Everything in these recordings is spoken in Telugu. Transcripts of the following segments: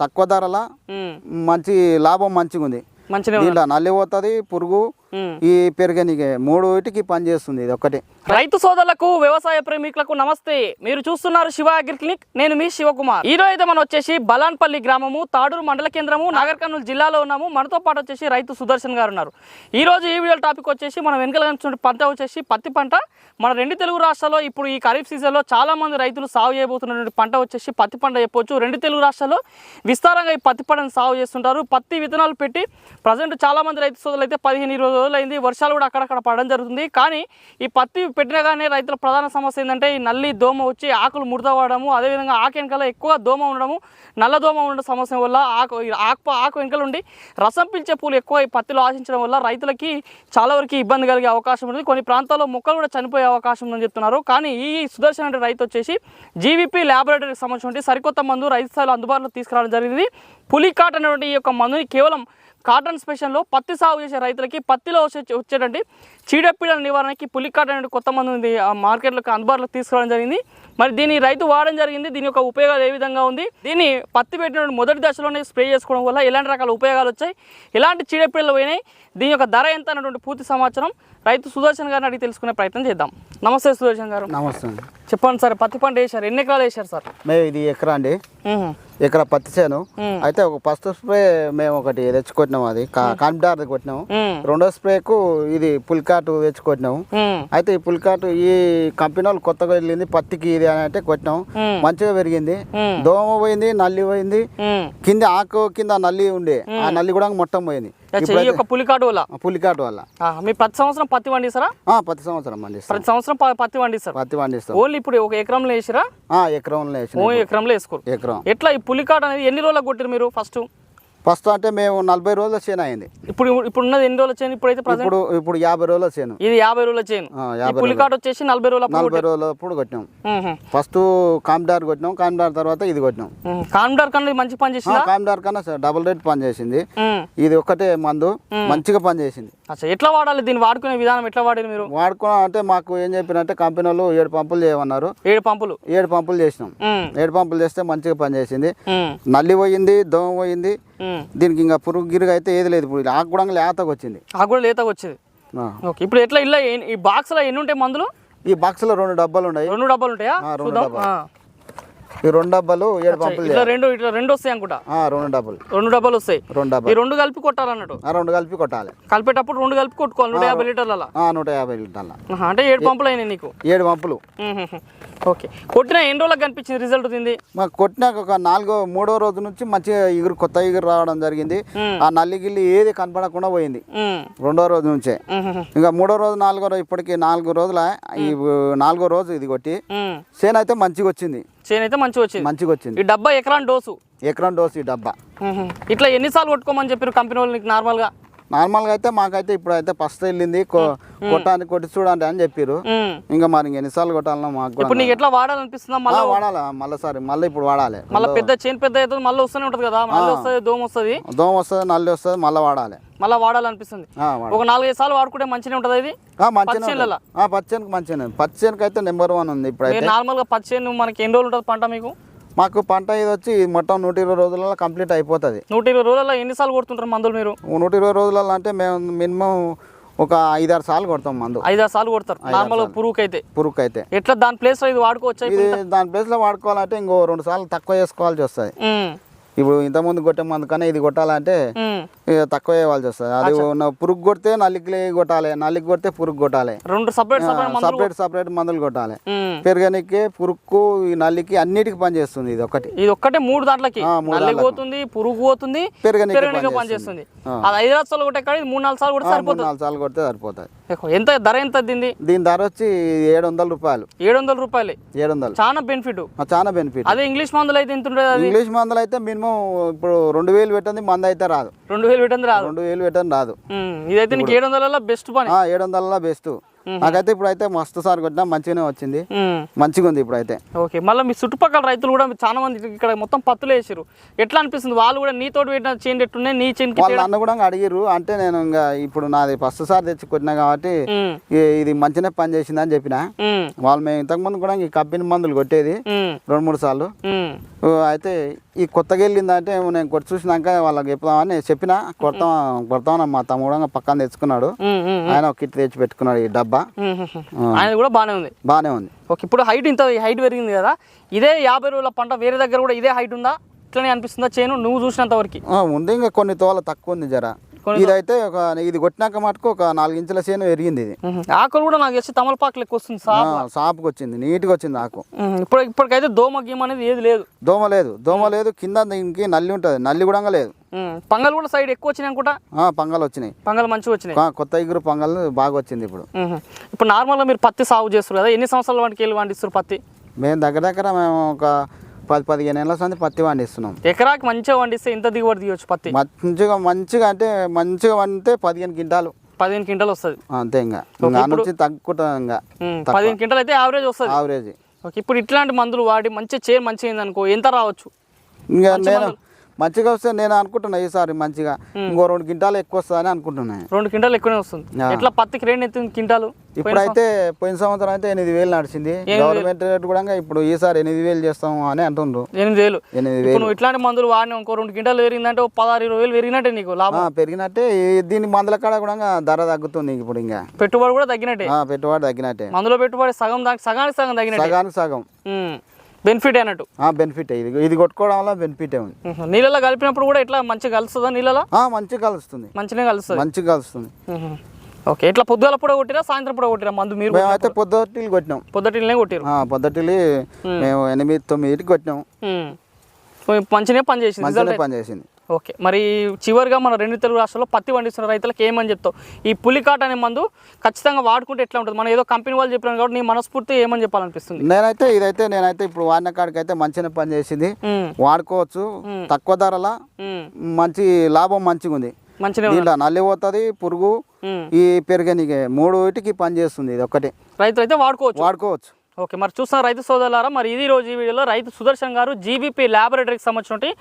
తక్కువ ధరల మంచి లాభం మంచిగా ఉంది దీంట్లో నల్లి పోతుంది పురుగు. ఈ పెరగనికి మూడు వీటికి పని చేస్తుంది ఇది ఒకటి రైతు సోదరులకు వ్యవసాయ ప్రేమికులకు నమస్తే. మీరు చూస్తున్నారు శివ అగ్రి క్లినిక్. నేను మీ శివకుమార్. ఈ రోజు అయితే మనం వచ్చేసి బలాన్పల్లి గ్రామము తాడూరు మండల కేంద్రము నాగర్ కర్నూలు జిల్లాలో ఉన్నాము. మనతో పాటు వచ్చేసి రైతు సుదర్శన్ గారు ఉన్నారు. ఈ రోజు ఈ వీడియో టాపిక్ వచ్చేసి మనం వెనుకల పంట వచ్చేసి పత్తి పంట. మన రెండు తెలుగు రాష్ట్రాల్లో ఇప్పుడు ఈ ఖరీఫ్ సీజన్లో చాలా మంది రైతులు సాగు చేయబోతున్నటువంటి పంట వచ్చేసి పత్తి పంట చెప్పొచ్చు. రెండు తెలుగు రాష్ట్రాల్లో విస్తారంగా ఈ పత్తి పంటను సాగు చేస్తుంటారు. పత్తి విత్తనాలు పెట్టి ప్రజెంట్ చాలా మంది రైతు సోదరులు అయితే పదిహేను ఇరవై రోజులైంది వర్షాలు కూడా అక్కడక్కడ పడడం జరుగుతుంది. కానీ ఈ పత్తి పెట్టినా కానీ రైతుల ప్రధాన సమస్య ఏంటంటే ఈ నల్లి దోమ వచ్చి ఆకులు ముడత అదేవిధంగా ఆకు వెనకాల ఎక్కువ దోమ ఉండడము నల్ల దోమ ఉండడం సమస్య వల్ల ఆకు ఆకు ఆకు వెనుకలు ఉండి రసం పిలిచే పూలు ఎక్కువ ఈ పత్తిలో ఆశించడం వల్ల రైతులకి చాలా వరకు ఇబ్బంది కలిగే అవకాశం ఉంది కొన్ని ప్రాంతాల్లో మొక్కలు కూడా చనిపోయే అవకాశం ఉందని చెప్తున్నారు. కానీ ఈ సుదర్శన్ అనే రైతు వచ్చేసి జీవీపీ ల్యాబొరేటరీకి సంబంధించిన సరికొత్త మందు రైతు స్థాయిలో అందుబాటులో తీసుకురావడం జరిగింది. పులికాట్ అనేటువంటి ఈ యొక్క మందుని కేవలం కాటన్ స్పెషల్లో పత్తి సాగు చేసే రైతులకి పత్తిలో వచ్చే వచ్చేటండి చీడపీడల నివారణకి పులికాట్ అనే కొత్త మందు మార్కెట్లోకి అందుబాటులోకి తీసుకురావడం జరిగింది. మరి దీన్ని రైతు వాడడం జరిగింది దీని యొక్క ఉపయోగాలు ఏ విధంగా ఉంది? దీన్ని పత్తి పెట్టిన మొదటి దశలోనే స్ప్రే చేసుకోవడం వల్ల ఎలాంటి రకాల ఉపయోగాలు వచ్చాయి? ఎలాంటి చీడపీడలు పోయినాయి? దీని యొక్క ధర ఎంత అన్నటువంటి పూర్తి సమాచారం రైతు సుదర్శన్ గారిని అడిగి తెలుసుకునే ప్రయత్నం చేద్దాం. నమస్తే సుదర్శన్ గారు. నమస్తే. చెప్పండి సార్ పత్తి పంట వేశారు ఎన్ని ఎకరాలు వేశారు సార్? మేము ఇది ఎకరా అండి. ఎకరా పత్తి చేను. అయితే ఒక ఫస్ట్ స్ప్రే మేము ఒకటి తెచ్చుకొట్టినాము అది కాన్పిటార్ కొట్టినాము. రెండో స్ప్రేకు ఇది పుల్కాటు తెచ్చుకొట్టినాము. అయితే ఈ పుల్కాటు ఈ కంపెనీ వాళ్ళు కొత్తగా వెళ్ళింది పత్తికి ఇది అని అంటే కొట్టినాము మ్మ్. మంచిగా పెరిగింది. దోమ పోయింది నల్లి పోయింది. కింద ఆకు కింద నల్లి ఉండే ఆ నల్లి కూడా మొత్తం పోయింది అచ్చా, ఈ యొక్క పులికాటు వల్ల పులికాటు వల్ల ఆ, మీ ప్రతి సంవత్సరం పత్తి పండిస్తారా? ప్రతి సంవత్సరం ప్రతి పత్తి పండిస్తారు? పత్తి ఓన్లీ ఇప్పుడు ఒక ఎకరంలో వేసిరా? ఎకరంలో ఎకరంలో వేసుకోరు. ఎకరం. ఎట్లా ఈ పులికాట్ అనేది ఎన్ని రోజులకు కొట్టారు మీరు ఫస్ట్? ఫస్ట్ అంటే మేము నలభై రోజుల చేను అయింది. ఇప్పుడు ఇప్పుడు ఉన్నది ఎన్ని రోజుల చేయను ఇప్పుడైతే ఇప్పుడు ఇప్పుడు యాభై రోజుల చేను. ఇది యాభై రోజుల యాభై పులికాట్ వచ్చేసి నలభై రోజుల నలభై రోజులప్పుడు కొట్టినాం. ఫస్ట్ కామ్డార్ కొట్టినాం కామ్డార్ తర్వాత ఇది కొట్టినాం. కాన్డార్ కన్నా మంచి పని చేసిందా కామ్డార్ కన్నా డబుల్ రేట్ పని చేసింది. ఇది ఒక్కటే మందు మంచిగా పని చేసింది అచ్చా ఎట్లా వాడాలి? దీన్ని వాడుకునే విధానం ఎట్లా వాడారు మీరు? వాడుకో అంటే మాకు ఏం చెప్పినంటే కంపెనీ వాళ్ళు ఏడు పంపులు చేయమన్నారు. ఏడు పంపులు? ఏడు పంపులు చేసినాం. ఏడు పంపులు చేస్తే మంచిగా పని చేసింది. నల్లి పోయింది దోమ పోయింది. దీనికి ఇంకా పురుగు గిరుగు అయితే ఏది లేదు. ఇప్పుడు ఆకు కూడా లేతకు వచ్చింది. ఆ కూడా లేతగా వచ్చేది. ఓకే ఇప్పుడు ఎట్లా ఇలా ఈ బాక్స్లో ఎన్ని ఉంటాయి మందులు? ఈ బాక్స్లో రెండు డబ్బాలు ఉన్నాయి. రెండు డబ్బాలు ఉంటాయా. ఈ రెండు డబ్బాలు ఏడు పంపులు ఇట్లా రెండు ఇట్లా రెండు వస్తాయి అనుకుంటా? రెండు డబ్బాలు. రెండు డబ్బాలు వస్తాయి. రెండు ఈ డబ్బాలు. రెండు కలిపి కొట్టాలన్నట్టు? ఆ, రెండు కలిపి కొట్టాలి. కలిపేటప్పుడు రెండు కలిపి కొట్టుకోవాలి నూట యాభై లీటర్ల నూట యాభై లీటర్ల. అంటే ఏడు పంపులు అయినాయి నీకు? ఏడు పంపులు. ఓకే. కొట్టిన ఎన్ని రోజులకు కనిపించింది రిజల్ట్ తింది? మాకు కొట్టినాక ఒక నాలుగో మూడో రోజు నుంచి మంచిగా ఇగురు కొత్త ఇగురు రావడం జరిగింది. ఆ నల్లి గిల్లి ఏది కనపడకుండా పోయింది. రెండో రోజు నుంచే. ఇంకా మూడో రోజు నాలుగో రోజు ఇప్పటికి నాలుగు రోజుల ఈ నాలుగో రోజు ఇది కొట్టి. చేను అయితే మంచిగా వచ్చింది. చేను అయితే మంచిగా వచ్చింది. మంచిగా వచ్చింది. ఈ డబ్బా ఎకరాన్ డోసు? ఎకరం డోస్ ఈ డబ్బా. ఇట్లా ఎన్నిసార్లు కొట్టుకోమని చెప్పారు కంపెనీ వాళ్ళు నీకు నార్మల్గా? నార్మల్గా అయితే మాకైతే ఇప్పుడు అయితే ఫస్ట్ వెళ్ళింది కొట్టానికి కొట్టి చూడండి అని చెప్పారు. ఇంకా మరి ఎన్నిసార్లు కొట్టాలన్నా మాకు ఇప్పుడు నీకు ఎట్లా వాడాలనిపిస్తుందా మళ్ళీ? వాడాలి మళ్ళీ సారి మళ్ళీ ఇప్పుడు వాడాలి. మళ్ళీ పెద్ద చేను పెద్ద అవుతుంది మళ్ళీ వస్తూనే ఉంటుంది కదా మళ్ళీ వస్తుంది దోమ వస్తుంది. దోమ వస్తుంది నల్లి వస్తుంది మళ్ళీ వాడాలి. మళ్ళీ వాడాలనిపిస్తుంది. ఒక నాలుగైదు సార్లు వాడుకుంటే మంచిగా ఉంటుంది ఇది? పచ్చిచేనుకు మంచిగానే పచ్చిచేనుకు అయితే నెంబర్ వన్ ఉంది. ఇప్పుడైతే. మీరు నార్మల్గా పచ్చి చేను మనకి ఎన్ని రోజులు ఉంటుంది పంట మీకు? మాకు పంట ఇది వచ్చి మొత్తం నూట ఇరవై రోజులలో కంప్లీట్ అయిపోతుంది. నూట ఇరవై రోజుల్లో ఎన్నిసార్లు కొడుతుంటారు మందులు మీరు? నూట ఇరవై రోజులలో అంటే మేము మినిమం ఒక ఐదారు సార్లు కొడతాం మందు. ఐదారు సార్లు కొడతారు. నార్మల్గా పురుగుకి అయితే పురుగు అయితే ఎట్లా దాని ప్లేస్ ఇది వాడుకోవచ్చా ఇది దాని ప్లేస్లో వాడుకోవాలంటే ఇంకో రెండు సార్లు తక్కువ చేసుకోవాల్సి వస్తుంది. ఇప్పుడు ఇంతకుముందు కొట్టే మందు కన్నా ఇది కొట్టాలంటే తక్కువ వేయవలసి వస్తుంది. అది పురుగు కొడితే నల్లికి కొట్టాలి నల్లికి కొడితే పురుగు కొట్టాలి. రెండు సపరేట్ సపరేట్ మందులు సపరేట్ మందులు కొట్టాలి. పెరగనికి పురుగుకు ఈ నల్లికి అన్నిటికి పనిచేస్తుంది ఇది ఒకటి ఇది ఒక్కటే మూడు దాంట్లకి. పోతుంది పురుగు పోతుంది పెరగనికి పనిచేస్తుంది అది ఐదు సార్లు కొట్టే మూడు నాలుగు సార్లు కూడా మూడు సరిపోతుంది. నాలుగు సార్లు కొడితే సరిపోతుంది. ఎంత ధర ఎంత దీన్ని దీని ధర వచ్చి ఏడు వందల రూపాయలు. ఏడు వందల రూపాయలే. ఏడు వందలు చాలా బెనిఫిట్ చాలా బెనిఫిట్ అదే ఇంగ్లీష్ మందులు అయితే ఎంత ఉంటుంది ఇంగ్లీష్ మందులు అయితే మినిమం ఇప్పుడు రెండు వేలు పెట్టింది మందు అయితే రాదు. రెండు వేలు పెట్టింది రాదు. రెండు వేలు పెట్టింది రాదు. ఇదైతే నీకు ఏడు వందల బెస్ట్ పని. ఆ, ఏడు వందల బెస్ట్ నాకైతే ఇప్పుడైతే మస్తు సార్ కొట్టినా మంచిగానే వచ్చింది. మంచిగా ఉంది ఇప్పుడైతే. ఓకే మళ్ళీ మీ చుట్టుపక్కల రైతులు కూడా చాలా మంది ఇక్కడ మొత్తం పత్తులు వేసారు ఎట్లా అనిపిస్తుంది? వాళ్ళు కూడా నీతోటి పెట్టిన చేను ఎట్టున్నాయి? నీ చేనుకి వాళ్ళు నన్ను కూడా అడిగిర్రు. అంటే నేను ఇంకా ఇప్పుడు నాది ఫస్ట్ సార్ తెచ్చి కొట్టినా కాబట్టి ఇది మంచిగానే పని చేసింది అని చెప్పిన. వాళ్ళు మేము ఇంతకుముందు కూడా ఈ కంపెనీ మందులు కొట్టేది. రెండు మూడు సార్లు. అయితే ఈ కొత్తగా వెళ్ళిందంటే నేను కొట్టి చూసినాక వాళ్ళకి చెప్దామని చెప్పిన కొడతాం కొడతామని మా తమ్ముడు పక్కన తెచ్చుకున్నాడు. ఆయన ఒక కిట్ తెచ్చి పెట్టుకున్నాడు ఈ డబ్బా. ఆయనది కూడా బాగానే ఉంది. బాగానే ఉంది. ఓకే ఇప్పుడు హైట్ ఇంత హైట్ పెరిగింది కదా ఇదే యాభై రోజుల పంట వేరే దగ్గర కూడా ఇదే హైట్ ఉందా? ఇట్లనే అనిపిస్తుందా చేను? నువ్వు చూసినంత వరకు. ఉంది ఇంకా కొన్ని తోల తక్కువ ఉంది జర. ఇదైతే ఒక ఇది కొట్టినాక మటుకు ఒక నాలుగు ఇంచుల చేను ఎరిగింది ఇది. ఆకులు కూడా నాకు తెలిసి తమలపాకు లెక్క వస్తుంది సాపుకి వచ్చింది నీట్గా వచ్చింది ఆకు. ఇప్పుడు ఇప్పటికైతే దోమ గీమ అనేది ఏది లేదు. దోమ లేదు దోమ లేదు కింద దీనికి నల్లి ఉంటుంది నల్లి కూడా లేదు పంగల్ కూడా సైడ్ ఎక్కువ వచ్చినాయి అనుకుంటా? పంగలు వచ్చినాయి. పంగల్ మంచిగా వచ్చినాయి. కొత్త ఇగురు పంగలు బాగా వచ్చింది ఇప్పుడు. ఇప్పుడు నార్మల్గా మీరు పత్తి సాగు చేస్తారు కదా ఎన్ని సంవత్సరాల వాటికి వెళ్ళి పండిస్తారు పత్తి? మేము దగ్గర దగ్గర మేము ఒక పది పదిహేను ఏళ్ళ సంది పత్తి పండిస్తున్నాం. ఎకరాకి మంచిగా పండిస్తే ఇంత దిగుబడి తీయవచ్చు పత్తి? మంచిగా మంచిగా అంటే మంచిగా పండితే పదిహేను క్వింటాలు. పదిహేను క్వింటల్ వస్తుంది. అంతే ఇంకా నుంచి ఇంకా పదిహేను క్వింటల్ అయితే యావరేజ్ వస్తుంది. ఆవరేజ్ ఓకే ఇప్పుడు ఇట్లాంటి మందులు వాడి మంచి చేను మంచిగా అనుకో ఎంత రావచ్చు? ఇంకా నేను మంచిగా వస్తే నేను అనుకుంటున్నా ఈసారి మంచిగా. ఇంకో రెండు క్వింటాలు ఎక్కువ వస్తుందని అనుకుంటున్నాను రెండు క్వింటాల్ ఎక్కువనే వస్తుంది. ఆ. ఎట్లా పత్తికి రేట్ ఎంత క్వింటాలు ఇప్పుడైతే పోయిన సంవత్సరం అయితే ఎనిమిది వేలు నడిచింది. గవర్నమెంట్ రేట్ కూడా ఇప్పుడు ఈసారి ఎనిమిది వేలు చేస్తాము అని అంటుండ్రు. ఎనిమిది వేలు. ఎనిమిది వేలు. ఇట్లాంటి మందులు వాడిన ఇంకో రెండు క్వింటాలు పెరిగిందంటే పదహారు ఇరవై వేలు పెరిగినట్టే నీకు లాభం. పెరిగినట్టే. దీని మందుల కాడ కూడా ధర తగ్గుతుంది ఇప్పుడు ఇంకా. పెట్టుబడి కూడా తగ్గినట్టే. పెట్టుబడి తగ్గినట్టే. మందులో పెట్టుబడి సగం సగానికి సగం తగ్గినట్టే. సగానికి సగం. బెనిఫిట్ అయినట్టు. బెనిఫిట్. ఇది ఇది కొట్టుకోవడం వల్ల బెనిఫిటే ఉంది. నీళ్ళలో కలిపినప్పుడు కూడా ఇట్లా మంచిగా కలుస్తుందా నీళ్ళలో? ఆ, మంచిగా కలుస్తుంది. మంచిగా కలుస్తుంది. మంచిగా కలుస్తుంది. ఓకే ఇట్లా పొద్దుగాల పూట కొట్టిరా సాయంత్రం పూట కొట్టిరా మందు మీరు మేమైతే పొద్దుటిలు కొట్టినాం. పొద్దుటినే కొట్టిరు ఆ, పొద్దుటిలి మేము. ఎనిమిది తొమ్మిదికి కొట్టినాం. మంచిగా పని చేసింది మంచిగానే పని చేసింది ఓకే. మరి చివరిగా మన రెండు తెలుగు రాష్ట్రాల్లో పత్తి పండిస్తున్న రైతులకు ఏమని చెప్తావు? ఈ పులికాట్ అనే మందు ఖచ్చితంగా వాడుకుంటే ఎట్లా ఉంటుంది? మనం ఏదో కంపెనీ వాళ్ళు చెప్పినాం కాబట్టి నీ మనస్ఫూర్తి ఏమని చెప్పాలనిపిస్తుంది? నేనైతే ఇదైతే నేనైతే ఇప్పుడు వాడిన కాడికి అయితే మంచిగా పని చేసింది. వాడుకోవచ్చు. తక్కువ ధరల. మంచి లాభం మంచిగా ఉంది మంచిగా. దీంట్లో నల్లి పోతుంది పురుగు. ఈ పెరుగనికి మూడు వీటికి పని చేస్తుంది ఇది ఒక్కటే. రైతులు అయితే వాడుకోవచ్చు. వాడుకోవచ్చు. ఓకే మరి చూస్తున్న రైతు సోదరులారా మరి ఇది రోజు ఈ వీడియోలో రైతు సుదర్శన్ గారు జీబీపీ ల్యాబొరేటరీకి సంబంధించిన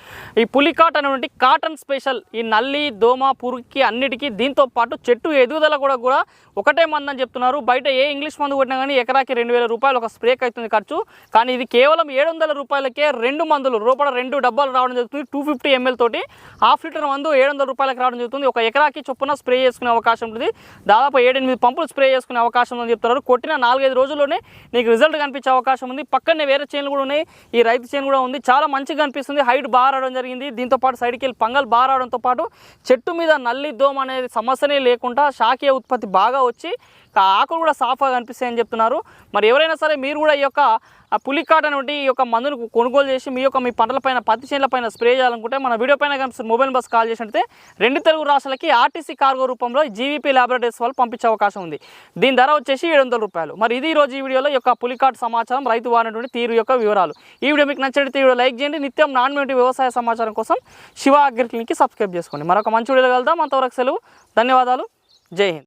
ఈ పులికాట్ అనేటువంటి కాటన్ స్పెషల్ ఈ నల్లి దోమ పురుగుకి అన్నిటికీ దీంతో పాటు చెట్టు ఎదుగుదల కూడా కూడా ఒకటే మందు అని చెప్తున్నారు. బయట ఏ ఇంగ్లీష్ మందు కొట్టినా కానీ ఎకరాకి రెండు వేల రూపాయలు ఒక స్ప్రేకి అవుతుంది ఖర్చు. కానీ ఇది కేవలం ఏడు వందల రూపాయలకే రెండు మందులు రూపాయల రెండు డబ్బాలు రావడం జరుగుతుంది. టూ ఫిఫ్టీ ఎంఎల్ తోటి హాఫ్ లీటర్ మందు ఏడు వందల రూపాయలకు రావడం జరుగుతుంది. ఒక ఎకరాకి చొప్పున స్ప్రే చేసుకునే అవకాశం ఉంటుంది. దాదాపు ఏడెనిమిది పంపులు స్ప్రే చేసుకునే అవకాశం ఉందని చెప్తున్నారు. కొట్టిన నాలుగైదు రోజుల్లోనే నీకు రిజల్ట్ కనిపించే అవకాశం ఉంది. పక్కనే వేరే చైన్లు కూడా ఉన్నాయి. ఈ రైతు చేను కూడా ఉంది. చాలా మంచిగా కనిపిస్తుంది. హైట్ బాగా రావడం జరిగింది. దీంతో పాటు సైడ్కి వెళ్ళి పంగల్ బాగా రావడంతో పాటు చెట్టు మీద నల్లి దోమ అనేది సమస్యనే లేకుండా శాఖీయ ఉత్పత్తి బాగా వచ్చి ఆకులు కూడా సాఫ్గా కనిపిస్తాయని చెప్తున్నారు. మరి ఎవరైనా సరే మీరు కూడా ఈ యొక్క పులికాట్ అనేటువంటి ఈ యొక్క మందును కొనుగోలు చేసి మీ యొక్క మీ పంటల పైన పత్తి చేనుల పైన స్ప్రే చేయాలనుకుంటే మన వీడియో పైన కనిపిస్తున్న మొబైల్ బస్ కాల్ చేసినట్టే రెండు తెలుగు రాష్ట్రాలకి ఆర్టీసీ కార్గో రూపంలో జీవీపీ ల్యాబొరేటరీస్ వాళ్ళు పంపించే అవకాశం ఉంది. దీని ధర వచ్చేసి ఏడు వందల రూపాయలు. మరి ఇది ఈరోజు రోజు ఈ వీడియోలో ఈ యొక్క రికార్డ్ సమాచారం రైతు వాడినటువంటి తీరు యొక్క వివరాలు. ఈ వీడియో మీకు నచ్చినట్లయితే వీడియో లైక్ చేయండి. నిత్యం నాన్ మెట్టి వ్యవసాయ సమాచారం కోసం శివ అగ్రి క్లినిక్కి సబ్స్క్రైబ్ చేసుకోండి. మరొక మంచి వీడియో కలుద్దాం. అంతవరకు సెలవు. ధన్యవాదాలు. జై హింద్.